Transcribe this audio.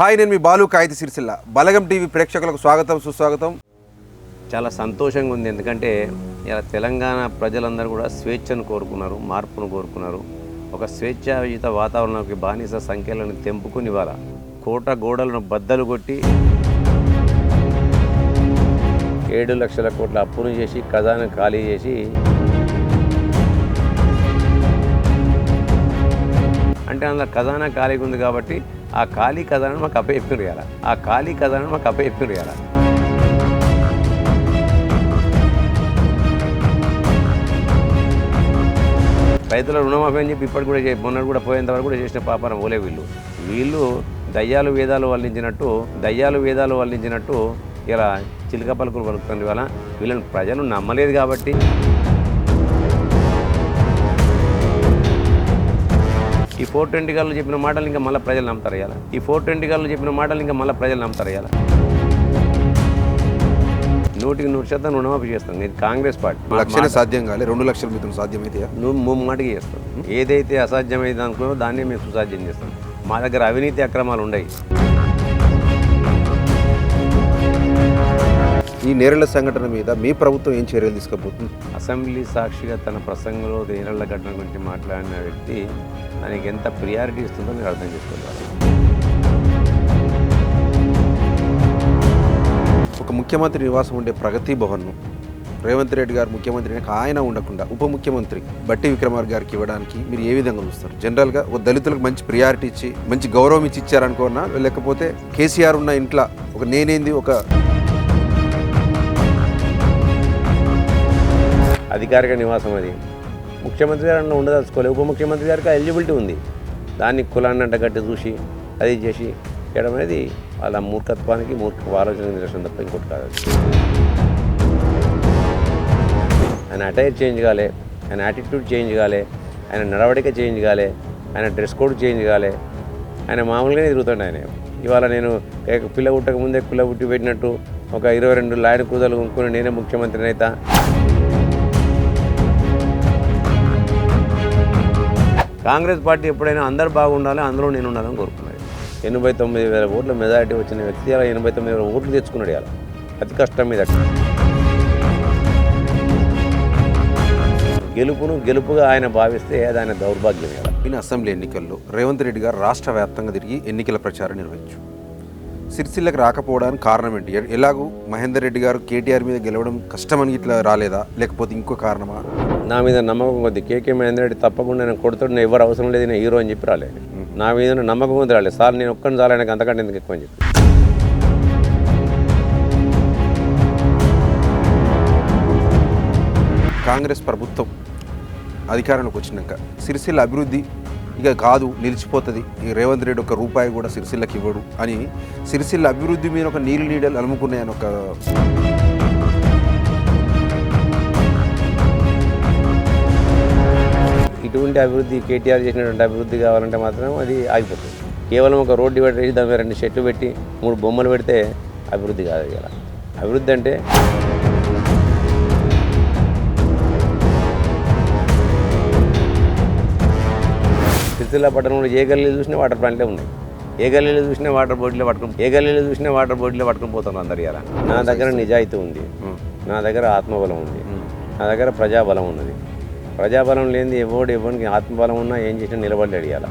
Hi నేను మీ బాలు కాగిత సిరిసిల్ల. బలగం TV ప్రేక్షకులకు స్వాగతం సుస్వాగతం. చాలా సంతోషంగా ఉంది. ఎందుకంటే ఇలా తెలంగాణ ప్రజలందరూ కూడా స్వేచ్ఛను కోరుకున్నారు మార్పును కోరుకున్నారు. ఒక స్వేచ్ఛాయుత వాతావరణంకి బానిస సంఖ్యలను తెంపుకుని ఇవాళ కోట గోడలను బద్దలు కొట్టి ఏడు లక్షల కోట్ల అప్పును చేసి ఖజాను ఖాళీ చేసి ఎందుకంటే అందులో ఖజానా ఖాళీగా ఉంది కాబట్టి ఆ ఖాళీ ఖజానాను మాకు అప్పచెప్పారు కదా ఆ ఖాళీ ఖజానాను మాకు అప్పచెప్పారు కదా రైతుల రుణమాఫీ అని చెప్పి ఇప్పటికి కూడా చే- మొన్నటి కూడా పోయేంత వరకు కూడా చేసిన పాపన ఓలే వీళ్ళు. వీళ్ళు దయ్యాలు వేదాలు వల్లించినట్టు దయ్యాలు వేదాలు వల్లించినట్టు ఇలా చిలుక పలుకులు పలుకుతుంది వల్ల వీళ్ళని ప్రజలు నమ్మలేదు కాబట్టి ఈ ఫోర్ ట్వంటీ గారు చెప్పిన మాటలు ఇంకా మళ్ళీ ప్రజలు నమ్ముతారు ఇవాళ. ఈ ఫోర్ ట్వంటీ గారు చెప్పిన మాటలు ఇంకా మళ్ళీ ప్రజలు నమ్ముతారు ఇవాళ. నూటికి నూరు శాతం రుణమాఫీ చేస్తాం. ఇది కాంగ్రెస్ పార్టీ. లక్షలే సాధ్యం కాలే. రెండు లక్షల మిత్రులు సాధ్యమైతే నువ్వు ముమ్మాటికి చేస్తాం ఏదైతే అసాధ్యమైంది అనుకున్నావో దాన్నే మేము సుసాధ్యం చేస్తాం. మా దగ్గర అవినీతి అక్రమాలు ఉండయి. ఈ నేరల సంఘటన మీద మీ ప్రభుత్వం ఏం చర్యలు తీసుకోబోతుంది? అసెంబ్లీ సాక్షిగా తన ప్రసంగంలో నేరళ్ళ ఘటన గురించి మాట్లాడిన వ్యక్తి దానికి ఎంత ప్రియారిటీ ఇస్తుందో మీరు అర్థం చేసుకోవాలి ఒక ముఖ్యమంత్రి నివాసం ఉండే ప్రగతి భవన్ను రేవంత్ రెడ్డి గారు ముఖ్యమంత్రి ఆయన ఉండకుండా ఉప ముఖ్యమంత్రి బట్టి విక్రమార్క గారికి ఇవ్వడానికి మీరు ఏ విధంగా చూస్తారు? జనరల్గా ఒక దళితులకు మంచి ప్రియారిటీ ఇచ్చి మంచి గౌరవం ఇచ్చి ఇచ్చారనుకున్నా లేకపోతే కేసీఆర్ ఉన్న ఇంట్లో ఒక నేనేంది ఒక అధికారిక నివాసం అది. ముఖ్యమంత్రి గారు అందులో ఉండదలుచుకోలేదు. ఉప ముఖ్యమంత్రి గారికి ఎలిజిబిలిటీ ఉంది. దాన్ని కులాన్ని అంటగట్టి చూసి అది చేసి చేయడం అనేది వాళ్ళ మూర్ఖత్వానికి మూర్ఖ ఆలోచన నిరసన తప్ప ఇంకోటి కాదు ఆయన అటైర్ చేంజ్ కాలే ఆయన యాటిట్యూడ్ చేంజ్ కాలే ఆయన నడవడిక చేంజ్ కాలే ఆయన డ్రెస్ కోడ్ చేంజ్ కాలే. ఆయన మామూలుగానే తిరుగుతాడు ఆయన. ఇవాళ నేను పిల్ల పుట్టక ముందే పిల్ల పుట్టి పెట్టినట్టు ఒక ఇరవై రెండు లాయర్ కూదలు కొనుక్కుని నేనే ముఖ్యమంత్రిని అవుతా కాంగ్రెస్ పార్టీ ఎప్పుడైనా అందరు బాగుండాలి అందులో నేను ఉండాలని కోరుకున్నాను. ఎనభై తొమ్మిది వేల ఓట్ల మెజారిటీ వచ్చిన వ్యక్తి అలా ఎనభై తొమ్మిది వేల ఓట్లు తెచ్చుకున్నాడు ఇలా అతి కష్టం మీద గెలుపును గెలుపుగా ఆయన భావిస్తే ఆయన దౌర్భాగ్యం ఇలా ఈయన అసెంబ్లీ ఎన్నికల్లో రేవంత్ రెడ్డి గారు రాష్ట్ర వ్యాప్తంగా తిరిగి ఎన్నికల ప్రచారం నిర్వహించు. సిరిసిల్లకు రాకపోవడానికి కారణం ఏంటి? ఎలాగూ మహేందర్ రెడ్డి గారు కేటీఆర్ మీద గెలవడం కష్టమని ఇట్లా రాలేదా? లేకపోతే ఇంకో కారణమా? నా మీద నమ్మకం కొద్ది. కేకే మహేందర్ రెడ్డి తప్పకుండా నేను కొడుతుడు నేను ఎవరు అవసరం లేదు నేను హీరో అని చెప్పి రాలేదు నా మీద నమ్మకం ఉంది రాలేదు సార్ నేను ఒక్కని చాలా ఆయనకు అంతకంటే ఎందుకు ఎక్కువ అని చెప్పి. కాంగ్రెస్ ప్రభుత్వం అధికారంలోకి వచ్చినాక సిరిసిల్ల అభివృద్ధి ఇక కాదు నిలిచిపోతుంది. ఈ రేవంత్ రెడ్డి ఒక రూపాయి కూడా సిరిసిల్లకి ఇవ్వడు అని సిరిసిల్ల అభివృద్ధి మీద ఒక నీళ్ళు నీడలు అలుముకున్నాయని ఒక ఇటువంటి అభివృద్ధి కేటీఆర్ చేసినటువంటి అభివృద్ధి కావాలంటే మాత్రం అది ఆగిపోతుంది. కేవలం ఒక రోడ్డు డివైడర్ వేసి దాని రెండు చెట్లు పెట్టి మూడు బొమ్మలు పెడితే అభివృద్ధి కాదు ఇలా అభివృద్ధి అంటే సిరిసిల్ల పట్టణంలో ఏ గల్లీలు చూసినా వాటర్ ప్లాంట్లే ఉన్నాయి. ఏ గల్లీలో చూసినా వాటర్ బోర్డులే పట్టుకుని ఏ గల్లీలో చూసినా వాటర్ బోర్డులే పట్టుకుని పోతున్నారు అందరు ఇలా నా దగ్గర నిజాయితీ ఉంది. నా దగ్గర ఆత్మబలం ఉంది. నా దగ్గర ప్రజాబలం ఉన్నది. ప్రజాబలం లేనిది ఎవడు ఎవరికి ఆత్మబలం ఉన్నా ఏం చేసినా నిలబడి అడిగాల